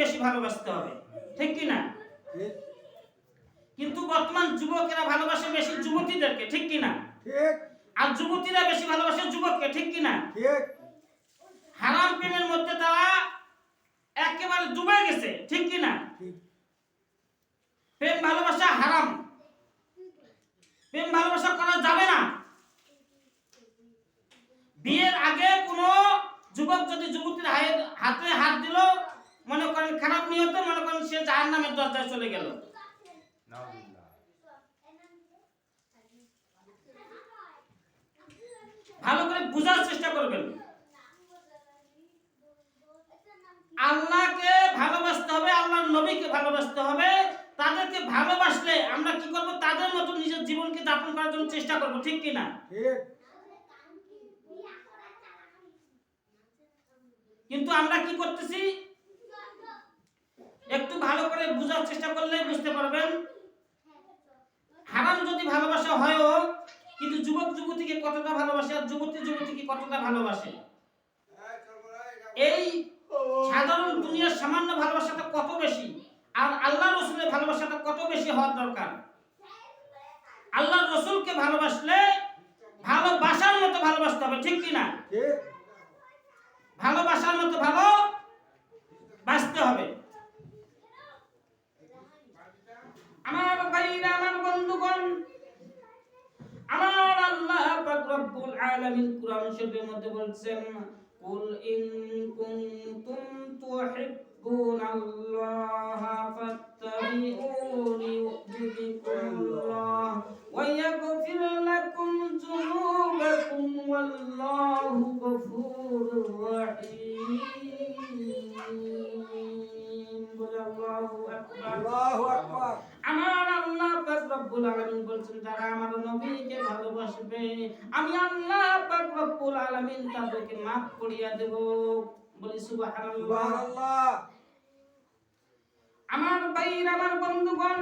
বেশি ভালোবাসতে হবে ঠিক কি না? কিন্তু বর্তমান যুবকেরা ভালোবাসে বেশি যুবতীদেরকে ঠিক কি না? আর যুবতীরা বেশি ভালোবাসে যুবককে ঠিক কি না? হারাম প্রেমের মধ্যে তারা একেবারে ডুবে গেছে ঠিক কি না? প্রেম ভালোবাসা হারাম। প্রেম ভালোবাসা করা যাবে না। বিয়ের আগে কোনো যুবক যদি যুবতীর হাতে হাত দিল মনে করেন খারাপ নিয়তে মনে করেন সে জাহার নামের দরজায় চলে গেল। ভালো করে বোঝার চেষ্টা করবেন। আল্লাহকে ভালোবাসতে হবে আল্লাহর নবীকে ভালোবাসতে হবে। তাদেরকে ভালোবাসলে আমরা কি করব? তাদের মতো নিজের জীবনকে যাপন করার জন্য চেষ্টা করব ঠিক কি না কিন্তু আমরা কি করতেছি? একটু ভালো করে বোঝার চেষ্টা করলে বুঝতে পারবেন। হারাম যদি ভালোবাসা হয়ও কিন্তু যুবক যুবতীকে কতটা ভালোবাসে আর যুবতী যুবতীকে কতটা ভালোবাসে? এই সাধারণ দুনিয়ার সামান্য ভালোবাসাটা কত বেশি? আর আল্লাহ রসুলের ভালোবাসাটা কত বেশি হওয়ার দরকার? আল্লাহ রসুলকে ভালোবাসলে ভালোবাসার মতো ভালোবাসতে হবে ঠিক কি না ভালোবাসার মতো ভালো বাঁচতে হবে। আমার ভাইরা, আমার বন্ধুগণ, আমার আল্লাহ পাক রব্বুল আলামিন কুরআন শরীফের মধ্যে বলছেন, কুল ইন কুনতুম তুহিব্বুনাল্লাহ ফাত্তাবিউনি আল্লাহু আকবার। আল্লাহু আকবার। আমার আল্লাহ পাক রব্বুল আলামিন বলছেন যারা আমার নবীকে ভালোবাসবে। আমি আল্লাহ পাক রব্বুল আলামিন তাদেরকে maaf করিয়া দেব। বলি সুবহানাল্লাহ। সুবহানাল্লাহ। আমার ভাইর আমার বন্ধুগণ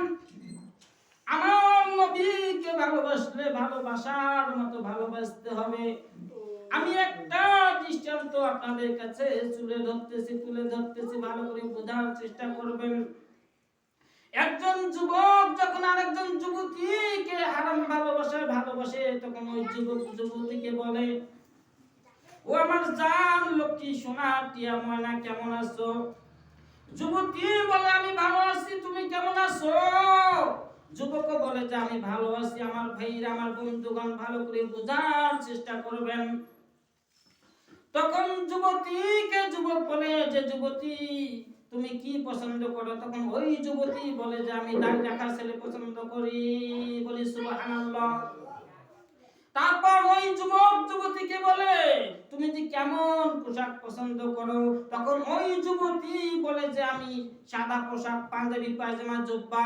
আমার নবীকে ভালোবাসলে ভালোবাসার মতো ভালোবাসতে হবে। আপনাদের কাছে তুলে ধরতেছি তুলে ধরতেছি, ভালো করে বোঝার চেষ্টা করবেন। একজন যুবক যখন আরেকজন যুবতীকে হারাম ভালোবাসায় ভালোবাসে, তখন ওই যুবক যুবতীকে বলে, ও আমার জান, লক্ষ্মী, সোনা, টিয়া, ময়না, কেমন আছো? যুবতী বলে, আমি ভালো আছি, তুমি কেমন আছো? যুবক বলে যে, আমি ভালো আছি, আমার ভাইরা আমার বন্ধুগণ ভালো করে বোঝার চেষ্টা করবেন। তখন যুবতীকে যুবক বলে যে, যুবতী, তুমি কি পছন্দ করো? তখন ওই যুবতী বলে যে, আমি দাড়ি রাখা ছেলে পছন্দ করি। বলি, সুবহানাল্লাহ। তারপর ওই যুবক যুবতীকে বলে, তুমি যে কেমন পোশাক পছন্দ করো? তখন ওই যুবতী বলে যে, আমি সাদা পোশাক, পাঞ্জাবি, পায়জামা, জুব্বা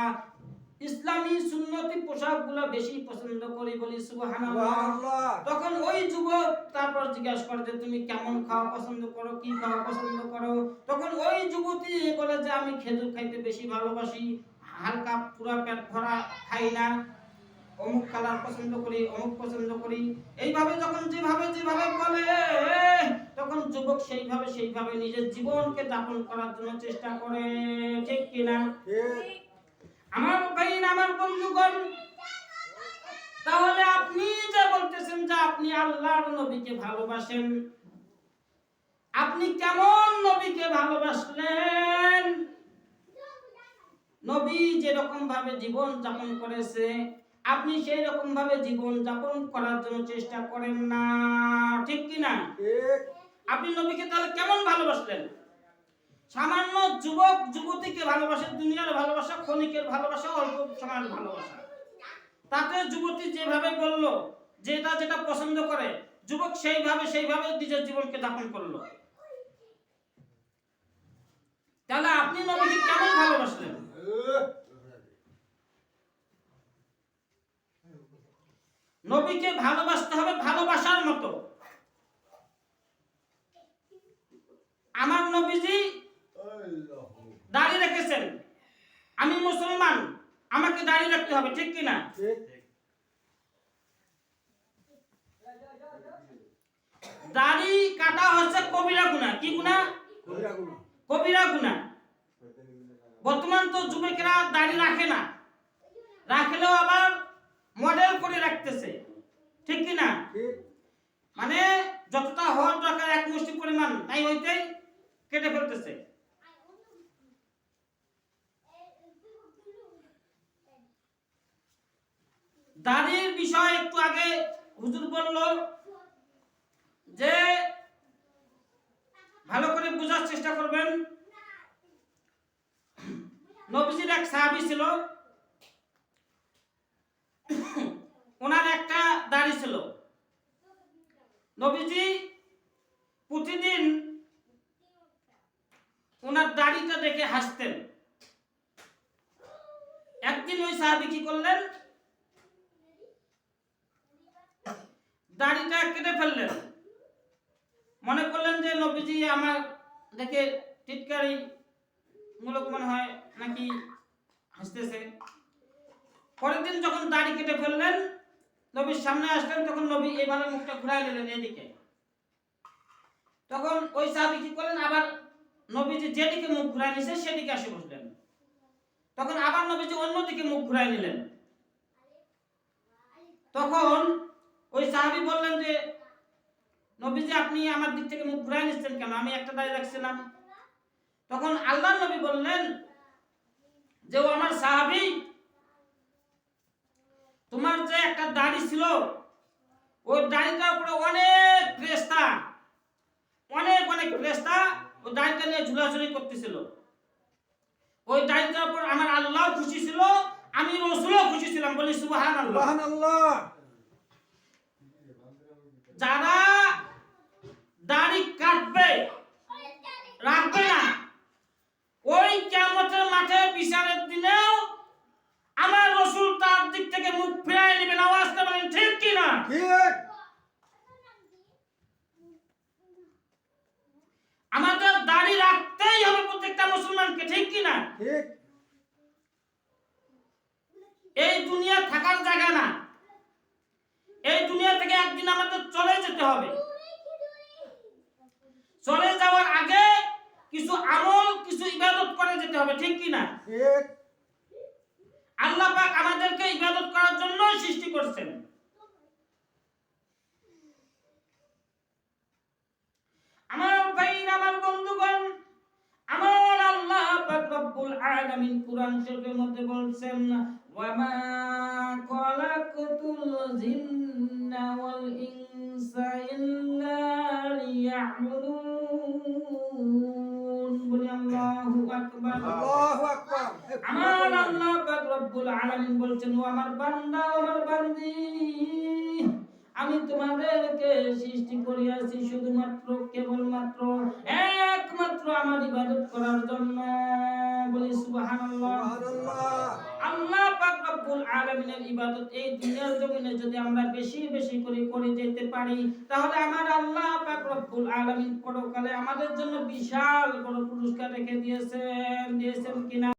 ইসলামী সুন্নতি পোশাকগুলো বেশি পছন্দ করি বলি সুবহানাল্লাহ। তখন ওই যুবক তারপর জিজ্ঞাসা করে যে তুমি কেমন খাওয়া পছন্দ করো? কি খাওয়া পছন্দ করো? তখন ওই যুবতী বলে যে আমি খেজুর খাইতে বেশি ভালোবাসি। হালকা পুরা পেট ভরা খাই না। অমুক কালার পছন্দ করি অমুক পছন্দ করি। এইভাবে যখন যেভাবে যেভাবে বলে তখন যুবক সেইভাবে সেইভাবে নিজের জীবনকে যাপন করার জন্য চেষ্টা করে। ঠিক কিনা? ঠিক। আমার ভাই আমার বন্ধুগণ তাহলে আপনি যা বলতেছেন যে আপনি আল্লাহর নবীকে ভালোবাসেন। আপনি কেমন নবীকে ভালোবাসলেন? নবী যেরকম ভাবে জীবন যাপন করেছে আপনি সেই রকম ভাবে জীবন যাপন করার জন্য চেষ্টা করেন না। ঠিক কি না আপনি নবীকে তাহলে কেমন ভালোবাসলেন? সামান্য যুবক, যুবতীকে ভালোবাসে, দুনিয়ার ভালোবাসা, ক্ষণিকের ভালোবাসা, অল্প সময়ের ভালোবাসা। তাতে যুবতী যেভাবে বলল, যেটা যেটা পছন্দ করে, যুবক সেইভাবে সেইভাবে নিজের জীবনকে যাপন করল। তাহলে আপনি নবীকে কেমন ভালোবাসলেন? নবীকে ভালোবাসতে হবে ভালোবাসার মতো। আমার নবীজি দাড়ি রেখেছেন। আমি মুসলমান আমাকে দাড়ি রাখতে হবে ঠিক কি না দাড়ি কাটা হচ্ছে কবিরা গুনাহ কি গুনাহ কবিরা গুনাহ বর্তমান তো যুবকেরা দাড়ি রাখে না। রাখলেও আবার মডেল করে রাখতেছে ঠিক কি না মানে যতটা হওয়ার দরকার এক মুষ্টি পরিমাণ তাই হইতেই কেটে ফেলতেছে। দাড়ির বিষয় একটু আগে হুজুর বলল যে ভালো করে বোঝার চেষ্টা করবেন। নবীজির এক সাহাবি ছিল। ওনার একটা দাড়ি ছিল। নবীজি প্রতিদিন ওনার দাড়িটা দেখে হাসতেন। একদিন ওই সাহাবী কি করলেন? দাড়িটা কেটে ফেললেন। মনে করলেন যে নবীজি আমার দেখে টিটকারি মূলক মনে হয় নাকি হাসতেছে। পরের দিন যখন দাড়ি কেটে ফেললেন, নবীর সামনে আসলেন, তখন নবী এইভাবে মুখটা ঘুরাই নিলেন এদিকে। তখন ওই সাহাবী কি করলেন? আবার নবীজি যেদিকে মুখ ঘুরাই নিছে, সেদিকে আসে বসলেন। তখন আবার নবীজি অন্যদিকে মুখ ঘুরাই নিলেন। তখন ওই সাহাবী বললেন যে, নবীজি আপনি আমার দিক থেকে মুখ ঘুরাই নিচ্ছেন কেন? আমি একটা দাড়ি রাখছিলাম। তখন আল্লাহ নবী বললেন যে, ও আমার সাহাবী, তোমার যে একটা দাড়ি ছিল, ওই দাড়িটার উপরে অনেক ফ্রেস্তা অনেক অনেক ফ্রেস্তা ওই দাড়িটা নিয়ে ঝুলাঝুলি করতেছিল। ওই দাড়িটার উপর আমার আল্লাহ খুশি ছিল, আমি রসুলও খুশি ছিলাম বলি সুবাহান আল্লাহ যারা দাড়ি কাটবে রাখবে না। ওই কিয়ামতের মাঠে বিচারের দিনেও আমার রসুল তার দিক থেকে মুখ ফিরাই নেবেন আওয়াজটা বলেন ঠিক কি না? ঠিক। আমাদের দাড়ি রাখতেই হবে প্রত্যেকটা মুসলমানকে ঠিক কি না? ঠিক। এই দুনিয়া থাকার জায়গা না। এই দুনিয়া একদিন আমাদের চলে যেতে হবে। চলে যাওয়ার আগে কিছু আমল কিছু ইবাদত করে যেতে হবে ঠিক কি না আল্লাহ পাক আমাদেরকে ইবাদত করার জন্য সৃষ্টি করছেন। আমার ভাইরা আমার বন্ধুগণ আমার আল্লাহ পাক রব্বুল আলামিন কুরআন শরীফের মধ্যে বলছেন ওয়া মা খালাকতুল জিন্না ওয়াল ইনসা ইল্লা লিয়া'বুদুন বলি আল্লাহু আকবার। আল্লাহু আকবার। আমার আল্লাহ পাক রব্বুল আলামিন বলছেন ও আমার বান্দা ও আমার বান্দি আমি তোমাদেরকে সৃষ্টি করিয়াছি শুধুমাত্র কেবলমাত্র একমাত্র আমার ইবাদত করার জন্য। বলি সুবহানাল্লাহ। সুবহানাল্লাহ। আলামিনের ইবাদত এই দুনিয়ার জমিনে যদি আমরা বেশি বেশি করে করে যেতে পারি, তাহলে আমার আল্লাহ পাক রব্বুল আলামিন পরকালে আমাদের জন্য বিশাল বড় পুরস্কার রেখে দিয়েছেন দিয়েছেন কিনা?